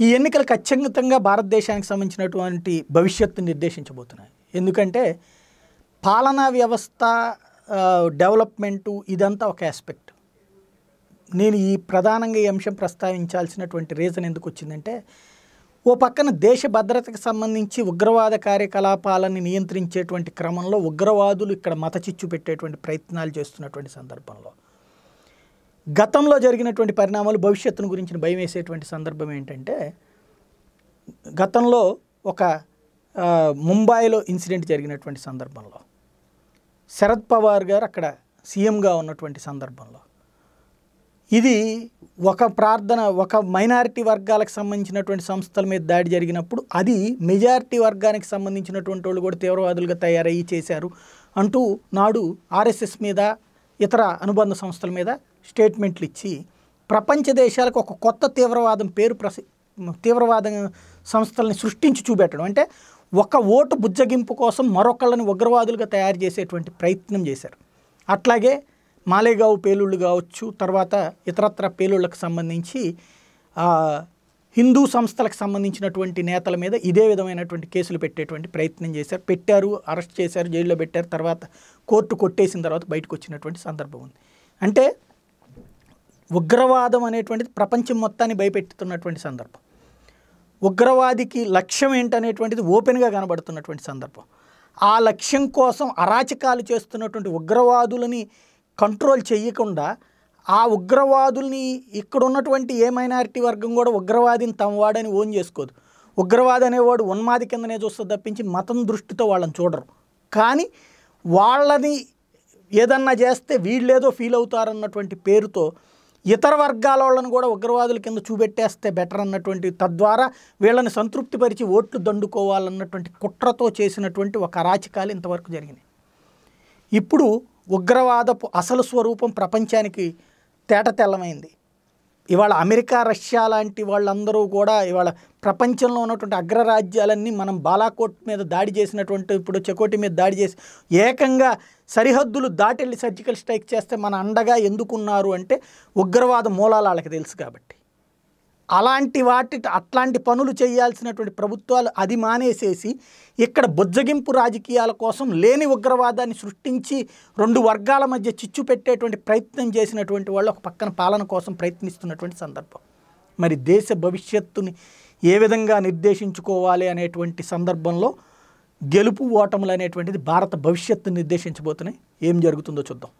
ఈ ఎన్నికలు ఖచ్చితంగా భారతదేశానికి సంబంధించినటువంటి భవిష్యత్తు నిర్దేశించబోతున్నాయి. ఎందుకంటే పాలనా వ్యవస్థ డెవలప్మెంటు ఇదంతా ఒక ఆస్పెక్ట్ నేను ఈ ప్రధానంగా ఈ అంశం ప్రస్తావించాల్సినటువంటి రీజన్ ఎందుకు వచ్చిందంటే ఓ పక్కన దేశ భద్రతకు సంబంధించి ఉగ్రవాద కార్యకలాపాలని నియంత్రించేటువంటి క్రమంలో ఉగ్రవాదులు ఇక్కడ మత చిచ్చు పెట్టేటువంటి ప్రయత్నాలు చేస్తున్నటువంటి సందర్భంలో. గతంలో జరిగినటువంటి పరిణామాలు భవిష్యత్తును గురించిన భయం వేసేటువంటి సందర్భం ఏంటంటే గతంలో ఒక ముంబాయిలో ముంబైలో ఇన్సిడెంట్ జరిగినటువంటి సందర్భంలో శరద్ పవార్ గారు అక్కడ సీఎంగా ఉన్నటువంటి సందర్భంలో. ఇది ఒక ప్రార్థన ఒక మైనారిటీ వర్గాలకు సంబంధించినటువంటి సంస్థల మీద దాడి జరిగినప్పుడు అది మెజారిటీ వర్గానికి సంబంధించినటువంటి వాళ్ళు కూడా తీవ్రవాదులుగా తయారయ్యి చేశారు అంటూ నాడు ఆర్ఎస్ఎస్ మీద ఇతర అనుబంధ సంస్థల మీద స్టేట్మెంట్లు ఇచ్చి ప్రపంచ దేశాలకు ఒక కొత్త తీవ్రవాదం పేరు ప్రసి తీవ్రవాద సంస్థల్ని సృష్టించి చూపెట్టడం. అంటే ఒక ఓటు బుజ్జగింపు కోసం మరొకళ్ళని ఉగ్రవాదులుగా తయారు చేసేటువంటి ప్రయత్నం చేశారు. అట్లాగే మాలేగావు పేలుళ్ళు కావచ్చు తర్వాత ఇతరత్ర పేలుళ్ళకు సంబంధించి హిందూ సంస్థలకు సంబంధించినటువంటి నేతల మీద ఇదే విధమైనటువంటి కేసులు పెట్టేటువంటి ప్రయత్నం చేశారు. పెట్టారు అరెస్ట్ చేశారు జైల్లో పెట్టారు. తర్వాత కోర్టు కొట్టేసిన తర్వాత బయటకు వచ్చినటువంటి సందర్భం ఉంది. అంటే ఉగ్రవాదం అనేటువంటిది ప్రపంచం మొత్తాన్ని భయపెట్టుతున్నటువంటి సందర్భం. ఉగ్రవాదికి లక్ష్యం ఏంటనేటువంటిది ఓపెన్గా కనబడుతున్నటువంటి సందర్భం. ఆ లక్ష్యం కోసం అరాచకాలు చేస్తున్నటువంటి ఉగ్రవాదులని కంట్రోల్ చేయకుండా ఆ ఉగ్రవాదుల్ని ఇక్కడ ఉన్నటువంటి ఏ మైనారిటీ వర్గం కూడా ఉగ్రవాదిని తమ వాడని ఓన్ చేసుకోదు. ఉగ్రవాది అనేవాడు ఉన్మాది కిందనే చూస్తే తప్పించి మతం దృష్టితో వాళ్ళని చూడరు. కానీ వాళ్ళని ఏదన్నా చేస్తే వీళ్ళేదో ఫీల్ అవుతారన్నటువంటి పేరుతో ఇతర వర్గాల వాళ్ళని కూడా ఉగ్రవాదుల కింద చూపెట్టేస్తే బెటర్ అన్నటువంటి తద్వారా వీళ్ళని సంతృప్తిపరిచి ఓట్లు దండుకోవాలన్నటువంటి కుట్రతో చేసినటువంటి ఒక అరాచకాలు ఇంతవరకు జరిగినాయి. ఇప్పుడు ఉగ్రవాదపు అసలు స్వరూపం ప్రపంచానికి తేట తెల్లమైంది. ఇవాళ అమెరికా రష్యా లాంటి వాళ్ళందరూ కూడా ఇవాళ ప్రపంచంలో ఉన్నటువంటి అగ్రరాజ్యాలన్నీ మనం బాలాకోట్ మీద దాడి చేసినటువంటి ఇప్పుడు చెకోటి మీద దాడి చేసి ఏకంగా సరిహద్దులు దాటెళ్ళి సర్జికల్ స్ట్రైక్ చేస్తే మన అండగా ఎందుకున్నారు అంటే ఉగ్రవాద మూలాలు వాళ్ళకి తెలుసు కాబట్టి. అలాంటి వాటి అట్లాంటి పనులు చేయాల్సినటువంటి ప్రభుత్వాలు అది మానేసేసి ఇక్కడ బుజ్జగింపు రాజకీయాల కోసం లేని ఉగ్రవాదాన్ని సృష్టించి రెండు వర్గాల మధ్య చిచ్చు పెట్టేటువంటి ప్రయత్నం చేసినటువంటి వాళ్ళు ఒక పక్కన పాలన కోసం ప్రయత్నిస్తున్నటువంటి సందర్భం. మరి దేశ భవిష్యత్తుని ఏ విధంగా నిర్దేశించుకోవాలి అనేటువంటి సందర్భంలో గెలుపు ఓటములు అనేటువంటిది భారత భవిష్యత్తు నిర్దేశించబోతున్నాయి. ఏం జరుగుతుందో చూద్దాం.